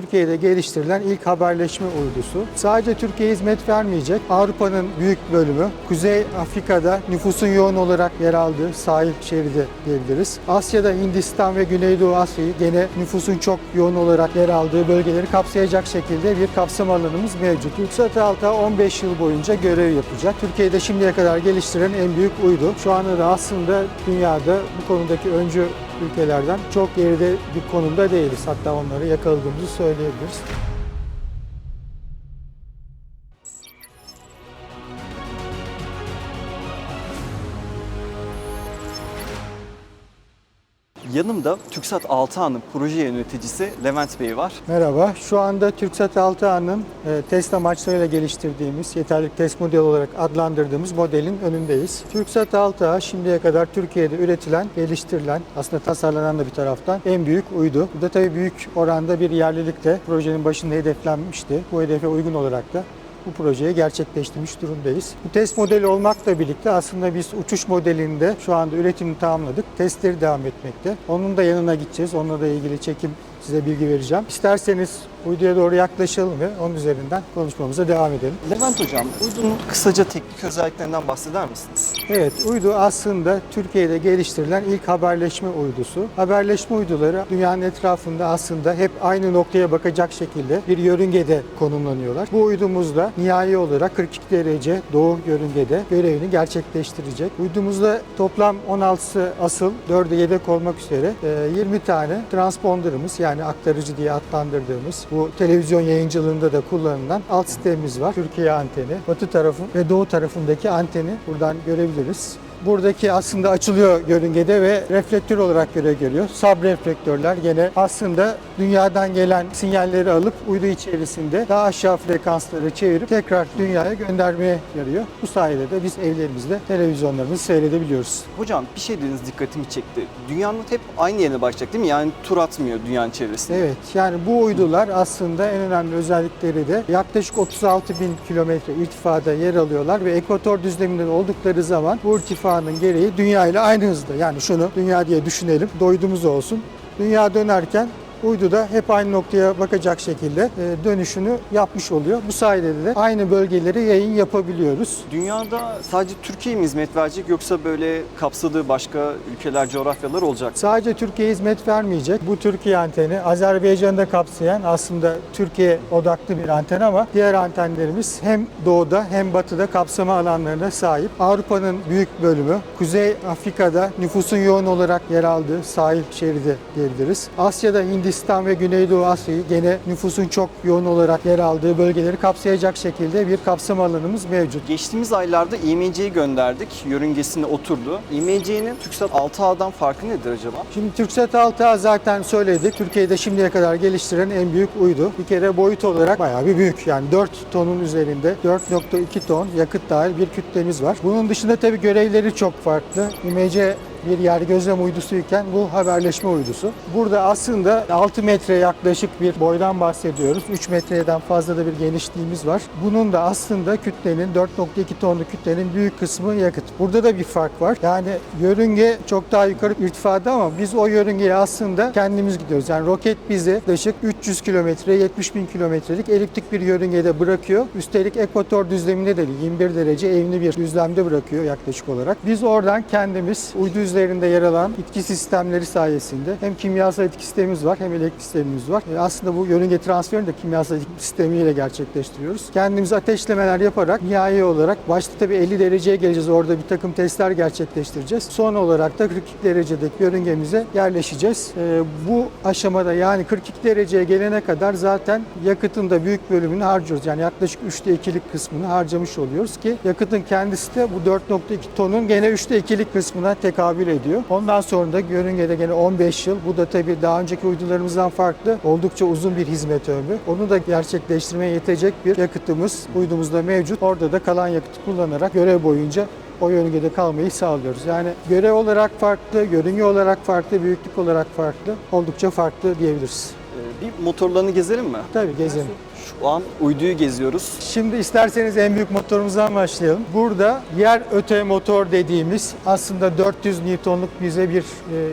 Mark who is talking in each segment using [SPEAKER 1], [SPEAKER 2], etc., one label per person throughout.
[SPEAKER 1] Türkiye'de geliştirilen ilk haberleşme uydusu. Sadece Türkiye'ye hizmet vermeyecek. Avrupa'nın büyük bölümü, Kuzey Afrika'da nüfusun yoğun olarak yer aldığı sahil şeridi diyebiliriz. Asya'da Hindistan ve Güneydoğu Asya'yı gene nüfusun çok yoğun olarak yer aldığı bölgeleri kapsayacak şekilde bir kapsam alanımız mevcut. TürkSat 6 15 yıl boyunca görev yapacak. Türkiye'de şimdiye kadar geliştiren en büyük uydu. Şu anda da aslında dünyada bu konudaki öncü ülkelerden çok geride bir konumda değiliz. Hatta onları yakaladığımızı söyleyebiliriz.
[SPEAKER 2] Yanımda TürkSat 6A'nın proje yöneticisi Levent Bey var.
[SPEAKER 1] Merhaba. Şu anda TürkSat 6A'nın e, test amaçlarıyla geliştirdiğimiz, yeterlilik test modeli olarak adlandırdığımız modelin önündeyiz. TürkSat 6A şimdiye kadar Türkiye'de üretilen, geliştirilen, aslında tasarlanan da bir taraftan en büyük uydu. Bu da tabii büyük oranda bir yerlilikle projenin başında hedeflenmişti. Bu hedefe uygun olarak da bu projeyi gerçekleştirmiş durumdayız. Bu test modeli olmakla birlikte aslında biz uçuş modelinde şu anda üretimini tamamladık. Testleri devam etmekte. Onun da yanına gideceğiz. Onunla da ilgili çekim size bilgi vereceğim. İsterseniz uyduya doğru yaklaşalım ve onun üzerinden konuşmamıza devam edelim.
[SPEAKER 2] Levent Hocam, uydunun kısaca teknik özelliklerinden bahseder misiniz?
[SPEAKER 1] Evet, uydu aslında Türkiye'de geliştirilen ilk haberleşme uydusu. Haberleşme uyduları dünyanın etrafında aslında hep aynı noktaya bakacak şekilde bir yörüngede konumlanıyorlar. Bu uydumuzda nihai olarak 42 derece doğu yörüngede görevini gerçekleştirecek. Uydumuzda toplam 16'sı asıl, 4'ü yedek olmak üzere e, 20 tane transponderımız yani aktarıcı diye adlandırdığımız bu televizyon yayıncılığında da kullanılan alt sistemimiz var. Türkiye anteni, batı tarafı ve doğu tarafındaki anteni buradan görebiliriz. Buradaki aslında açılıyor yörüngede ve reflektör olarak görev görüyor. Sub reflektörler gene aslında dünyadan gelen sinyalleri alıp uydu içerisinde daha aşağı frekansları çevirip tekrar dünyaya göndermeye yarıyor. Bu sayede de biz evlerimizde televizyonlarımızı seyredebiliyoruz.
[SPEAKER 2] Hocam bir şey dediniz dikkatimi çekti. Dünyanın hep aynı yerine başlayacak değil mi? Yani tur atmıyor dünyanın çevresinde.
[SPEAKER 1] Evet yani bu uydular aslında en önemli özellikleri de yaklaşık 36 bin kilometre irtifada yer alıyorlar ve ekvator düzleminden oldukları zaman bu irtifanın gereği dünya ile aynı hızda yani şunu dünya diye düşünelim doydumuz olsun. Dünya dönerken uydu da hep aynı noktaya bakacak şekilde e, dönüşünü yapmış oluyor. Bu sayede de aynı bölgeleri yayın yapabiliyoruz.
[SPEAKER 2] Dünyada sadece Türkiye mi hizmet verecek yoksa böyle kapsadığı başka ülkeler, coğrafyalar olacak?
[SPEAKER 1] Sadece Türkiye hizmet vermeyecek. Bu Türkiye anteni Azerbaycan'ı da kapsayan aslında Türkiye odaklı bir anten ama diğer antenlerimiz hem doğuda hem batıda kapsama alanlarına sahip. Avrupa'nın büyük bölümü, Kuzey Afrika'da nüfusun yoğun olarak yer aldığı sahil şeridi diyebiliriz. Asya'da Hindistan ve Güneydoğu Asya'yı gene nüfusun çok yoğun olarak yer aldığı bölgeleri kapsayacak şekilde bir kapsam alanımız mevcut.
[SPEAKER 2] Geçtiğimiz aylarda IMC'yi gönderdik. Yörüngesine oturdu. IMC'nin TürkSat 6A'dan farkı nedir acaba?
[SPEAKER 1] Şimdi TürkSat 6A zaten söyledik. Türkiye'de şimdiye kadar geliştiren en büyük uydu. Bir kere boyut olarak bayağı bir büyük. Yani 4 tonun üzerinde 4.2 ton yakıt dahil bir kütlemiz var. Bunun dışında tabii görevleri çok farklı. İMC bir yer gözlem uydusuyken bu haberleşme uydusu. Burada aslında 6 metre yaklaşık bir boydan bahsediyoruz. 3 metreden fazla da bir genişliğimiz var. Bunun da aslında kütlenin 4.2 tonluk kütlenin büyük kısmı yakıt. Burada da bir fark var. Yani yörünge çok daha yukarı irtifada ama biz o yörüngeye aslında kendimiz gidiyoruz. Yani roket bizi yaklaşık 300 kilometre, 70 bin kilometrelik eliptik bir yörüngede bırakıyor. Üstelik ekvator düzleminde de değil, 21 derece evni bir düzlemde bırakıyor yaklaşık olarak. Biz oradan kendimiz uydu üzerinde yer alan itki sistemleri sayesinde hem kimyasal etki sistemimiz var hem elektrik sistemimiz var. E aslında bu yörünge transferini de kimyasal etki sistemiyle gerçekleştiriyoruz. Kendimiz ateşlemeler yaparak nihai olarak başta tabii 50 dereceye geleceğiz. Orada bir takım testler gerçekleştireceğiz. Son olarak da 42 derecedeki yörüngemize yerleşeceğiz. E, bu aşamada yani 42 dereceye gelene kadar zaten yakıtın da büyük bölümünü harcıyoruz. Yani yaklaşık 3'te 2'lik kısmını harcamış oluyoruz ki yakıtın kendisi de bu 4.2 tonun gene 3'te 2'lik kısmına tekabül ediyor. Ondan sonra da yörüngede gene 15 yıl. Bu da tabii daha önceki uydularımızdan farklı. Oldukça uzun bir hizmet ömrü. Onu da gerçekleştirmeye yetecek bir yakıtımız uydumuzda mevcut. Orada da kalan yakıtı kullanarak görev boyunca o yörüngede kalmayı sağlıyoruz. Yani görev olarak farklı, yörünge olarak farklı, büyüklük olarak farklı, oldukça farklı diyebiliriz.
[SPEAKER 2] Ee, Bir motorlarını gezelim mi?
[SPEAKER 1] Tabii gezelim.
[SPEAKER 2] Şu an uyduyu geziyoruz.
[SPEAKER 1] Şimdi isterseniz en büyük motorumuzdan başlayalım. Burada yer öte motor dediğimiz aslında 400 Newton'luk bize bir e,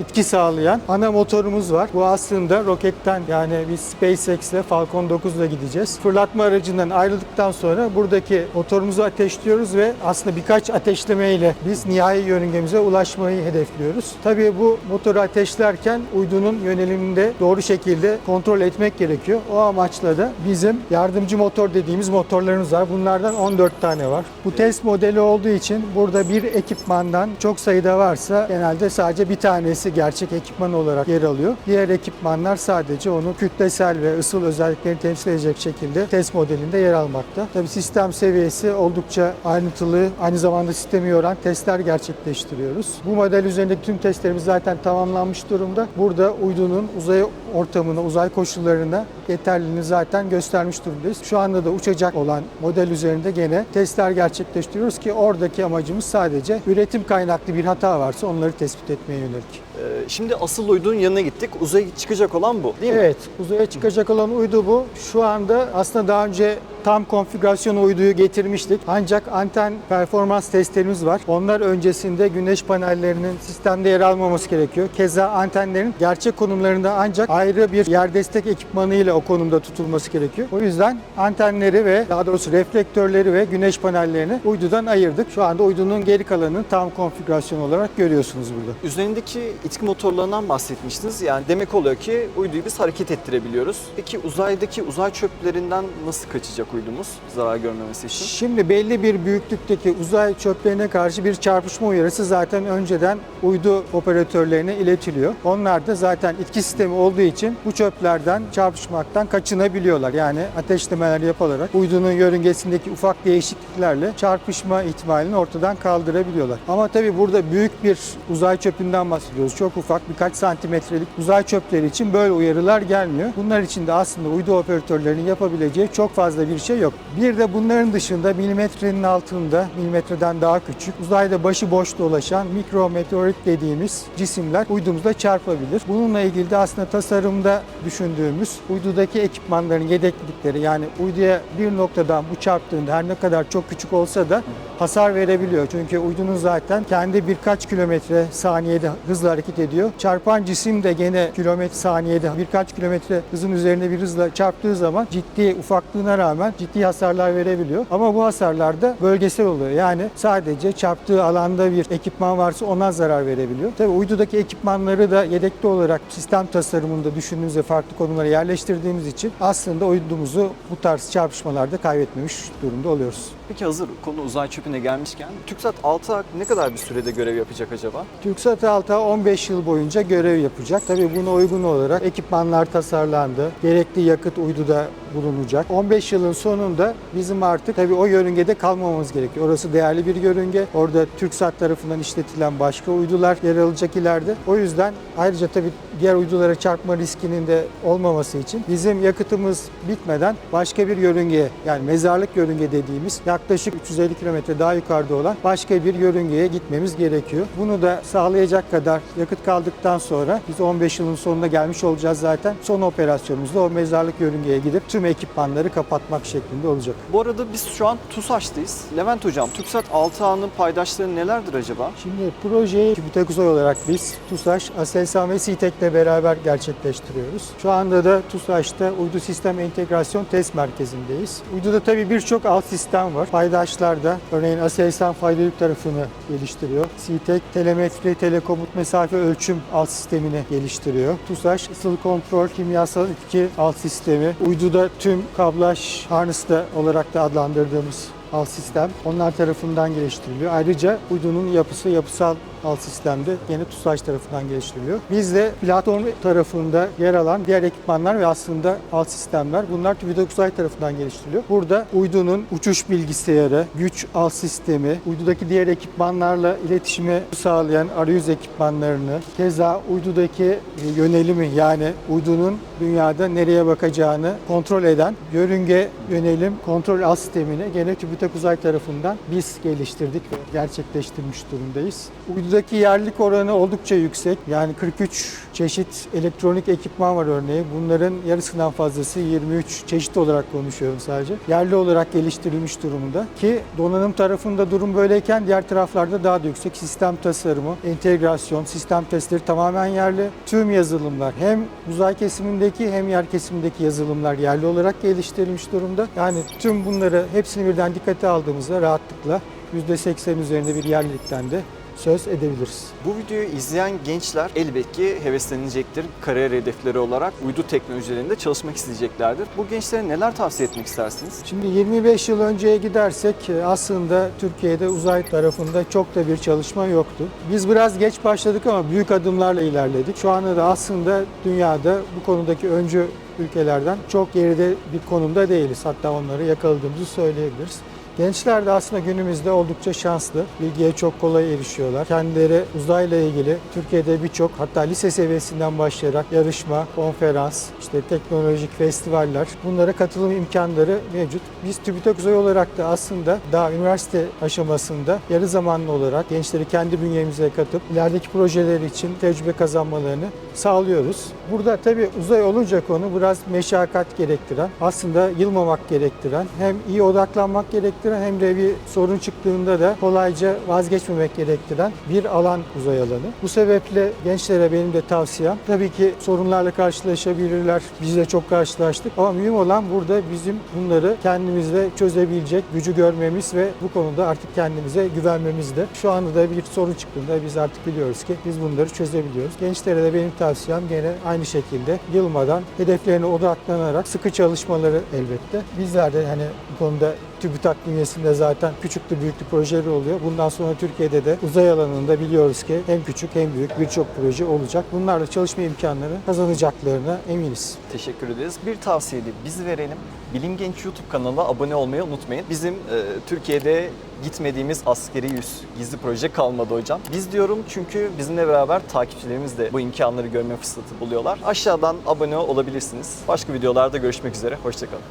[SPEAKER 1] itki sağlayan ana motorumuz var. Bu aslında roketten yani biz SpaceX ile Falcon 9 ile gideceğiz. Fırlatma aracından ayrıldıktan sonra buradaki motorumuzu ateşliyoruz ve aslında birkaç ateşleme ile biz nihai yörüngemize ulaşmayı hedefliyoruz. Tabii bu motoru ateşlerken uydunun yönelimini de doğru şekilde kontrol etmek gerekiyor. O amaçla da bizim yardımcı motor dediğimiz motorlarımız var. Bunlardan 14 tane var. Bu test modeli olduğu için burada bir ekipmandan çok sayıda varsa genelde sadece bir tanesi gerçek ekipman olarak yer alıyor. Diğer ekipmanlar sadece onu kütlesel ve ısıl özelliklerini temsil edecek şekilde test modelinde yer almakta. Tabii sistem seviyesi oldukça ayrıntılı, aynı zamanda sistemi yoran testler gerçekleştiriyoruz. Bu model üzerindeki tüm testlerimiz zaten tamamlanmış durumda. Burada uydunun uzay ortamına, uzay koşullarına yeterliliğini zaten göstermiş durumdayız. Şu anda da uçacak olan model üzerinde gene testler gerçekleştiriyoruz ki oradaki amacımız sadece üretim kaynaklı bir hata varsa onları tespit etmeye yönelik.
[SPEAKER 2] Ee, şimdi asıl uydunun yanına gittik. Uzaya çıkacak olan bu değil mi?
[SPEAKER 1] Evet, uzaya çıkacak olan uydu bu. Şu anda aslında daha önce tam konfigürasyon uyduyu getirmiştik. Ancak anten performans testlerimiz var. Onlar öncesinde güneş panellerinin sistemde yer almaması gerekiyor. Keza antenlerin gerçek konumlarında ancak ayrı bir yer destek ekipmanı ile o konumda tutulması gerekiyor. O yüzden antenleri ve daha doğrusu reflektörleri ve güneş panellerini uydudan ayırdık. Şu anda uydunun geri kalanını tam konfigürasyon olarak görüyorsunuz burada.
[SPEAKER 2] Üzerindeki itki motorlarından bahsetmiştiniz. Yani demek oluyor ki uyduyu biz hareket ettirebiliyoruz. Peki uzaydaki uzay çöplerinden nasıl kaçacak uydumuz zarar görmemesi için?
[SPEAKER 1] Şimdi belli bir büyüklükteki uzay çöplerine karşı bir çarpışma uyarısı zaten önceden uydu operatörlerine iletiliyor. Onlar da zaten itki sistemi olduğu için bu çöplerden çarpışmaktan kaçınabiliyorlar. Yani ateşlemeler yapılarak uydunun yörüngesindeki ufak değişikliklerle çarpışma ihtimalini ortadan kaldırabiliyorlar. Ama tabii burada büyük bir uzay çöpünden bahsediyoruz. Çok ufak birkaç santimetrelik uzay çöpleri için böyle uyarılar gelmiyor. Bunlar için de aslında uydu operatörlerinin yapabileceği çok fazla bir şey yok. Bir de bunların dışında milimetrenin altında, milimetreden daha küçük, uzayda başı boş dolaşan mikrometeorit dediğimiz cisimler uydumuza çarpabilir. Bununla ilgili de aslında tasarımda düşündüğümüz uydudaki ekipmanların yedeklikleri yani uyduya bir noktadan bu çarptığında her ne kadar çok küçük olsa da hasar verebiliyor. Çünkü uydunun zaten kendi birkaç kilometre saniyede hızla hareket ediyor. Çarpan cisim de gene kilometre saniyede birkaç kilometre hızın üzerinde bir hızla çarptığı zaman ciddi ufaklığına rağmen ciddi hasarlar verebiliyor. Ama bu hasarlar da bölgesel oluyor. Yani sadece çarptığı alanda bir ekipman varsa ona zarar verebiliyor. Tabii uydudaki ekipmanları da yedekli olarak sistem tasarımında düşündüğümüz ve farklı konumlara yerleştirdiğimiz için aslında uydumuzu bu tarz çarpışmalarda kaybetmemiş durumda oluyoruz.
[SPEAKER 2] Peki hazır konu uzay çöpüne gelmişken TürkSat 6 ne kadar bir sürede görev yapacak acaba?
[SPEAKER 1] TürkSat 6 15 yıl boyunca görev yapacak. Tabii buna uygun olarak ekipmanlar tasarlandı. Gerekli yakıt uyduda bulunacak. 15 yılın sonunda bizim artık tabii o yörüngede kalmamamız gerekiyor. Orası değerli bir yörünge. Orada TürkSat tarafından işletilen başka uydular yer alacak ileride. O yüzden ayrıca tabii diğer uydulara çarpma riskinin de olmaması için bizim yakıtımız bitmeden başka bir yörüngeye yani mezarlık yörünge dediğimiz yaklaşık 350 kilometre daha yukarıda olan başka bir yörüngeye gitmemiz gerekiyor. Bunu da sağlayacak kadar yakıt kaldıktan sonra biz 15 yılın sonuna gelmiş olacağız zaten. Son operasyonumuzda o mezarlık yörüngeye gidip tüm ekipmanları kapatmak şeklinde olacak.
[SPEAKER 2] Bu arada biz şu an TUSAŞ'tayız. Levent Hocam, TürkSat 6A'nın paydaşları nelerdir acaba?
[SPEAKER 1] Şimdi projeyi TÜBİTAK Uzay olarak biz TUSAŞ, ASELSAN ve SİTEK'le beraber gerçekleştiriyoruz. Şu anda da TUSAŞ'ta Uydu Sistem Entegrasyon Test Merkezi'ndeyiz. Uyduda tabii birçok alt sistem var. Paydaşlar da örneğin ASELSAN fayda yük tarafını geliştiriyor. SİTEK telemetri, telekomut mesafe ölçüm alt sistemini geliştiriyor. TUSAŞ ısıl kontrol, kimyasal etki alt sistemi. Uyduda tüm kablaj harness'ta olarak da adlandırdığımız alt sistem onlar tarafından geliştiriliyor. Ayrıca uydunun yapısı yapısal alt sistemde yine TUSAŞ tarafından geliştiriliyor. Biz de platform tarafında yer alan diğer ekipmanlar ve aslında alt sistemler bunlar TÜBİTAK tarafından geliştiriliyor. Burada uydunun uçuş bilgisayarı, güç alt sistemi, uydudaki diğer ekipmanlarla iletişimi sağlayan arayüz ekipmanlarını, keza uydudaki yönelimi yani uydunun dünyada nereye bakacağını kontrol eden yörünge yönelim kontrol alt sistemini gene TÜBİTAK TÜBİTAK Uzay tarafından biz geliştirdik ve gerçekleştirmiş durumdayız. Uydudaki yerlilik oranı oldukça yüksek. Yani 43 çeşit elektronik ekipman var örneğin. Bunların yarısından fazlası 23 çeşit olarak konuşuyorum sadece. Yerli olarak geliştirilmiş durumda ki donanım tarafında durum böyleyken diğer taraflarda daha da yüksek. Sistem tasarımı, entegrasyon, sistem testleri tamamen yerli. Tüm yazılımlar hem uzay kesimindeki hem yer kesimindeki yazılımlar yerli olarak geliştirilmiş durumda. Yani tüm bunları hepsini birden dikkate aldığımızda rahatlıkla %80 üzerinde bir yerlilikten de söz edebiliriz.
[SPEAKER 2] Bu videoyu izleyen gençler elbet ki heveslenecektir. Kariyer hedefleri olarak uydu teknolojilerinde çalışmak isteyeceklerdir. Bu gençlere neler tavsiye etmek istersiniz?
[SPEAKER 1] Şimdi 25 yıl önceye gidersek e, aslında Türkiye'de uzay tarafında çok da bir çalışma yoktu. Biz biraz geç başladık ama büyük adımlarla ilerledik. Şu anda da aslında dünyada bu konudaki öncü ülkelerden çok geride bir konumda değiliz. Hatta onları yakaladığımızı söyleyebiliriz. Gençler de aslında günümüzde oldukça şanslı. Bilgiye çok kolay erişiyorlar. Kendileri uzayla ilgili Türkiye'de birçok hatta lise seviyesinden başlayarak yarışma, konferans, işte teknolojik festivaller bunlara katılım imkanları mevcut. Biz TÜBİTAK Uzay olarak da aslında daha üniversite aşamasında yarı zamanlı olarak gençleri kendi bünyemize katıp ilerideki projeler için tecrübe kazanmalarını sağlıyoruz. Burada tabii uzay olunca konu biraz meşakkat gerektiren, aslında yılmamak gerektiren, hem iyi odaklanmak gerektiren hem de bir sorun çıktığında da kolayca vazgeçmemek gerektiren bir alan uzay alanı. Bu sebeple gençlere benim de tavsiyem tabii ki sorunlarla karşılaşabilirler. Biz de çok karşılaştık ama mühim olan burada bizim bunları kendimizde çözebilecek gücü görmemiz ve bu konuda artık kendimize güvenmemizdir. Şu anda da bir sorun çıktığında biz artık biliyoruz ki biz bunları çözebiliyoruz. Gençlere de benim tavsiyem gene aynı şekilde yılmadan hedeflerine odaklanarak sıkı çalışmaları elbette. Bizler de hani bu konuda TÜBİTAK bünyesinde zaten küçüklü büyüklü projeler oluyor. Bundan sonra Türkiye'de de uzay alanında biliyoruz ki hem küçük hem büyük birçok proje olacak. Bunlarla çalışma imkanları kazanacaklarına eminiz.
[SPEAKER 2] Teşekkür ederiz. Bir tavsiye de biz verelim. Bilim Genç YouTube kanalına abone olmayı unutmayın. Bizim e, Türkiye'de gitmediğimiz askeri yüz gizli proje kalmadı hocam. Biz diyorum çünkü bizimle beraber takipçilerimiz de bu imkanları görme fırsatı buluyorlar. Aşağıdan abone olabilirsiniz. Başka videolarda görüşmek üzere. Hoşçakalın.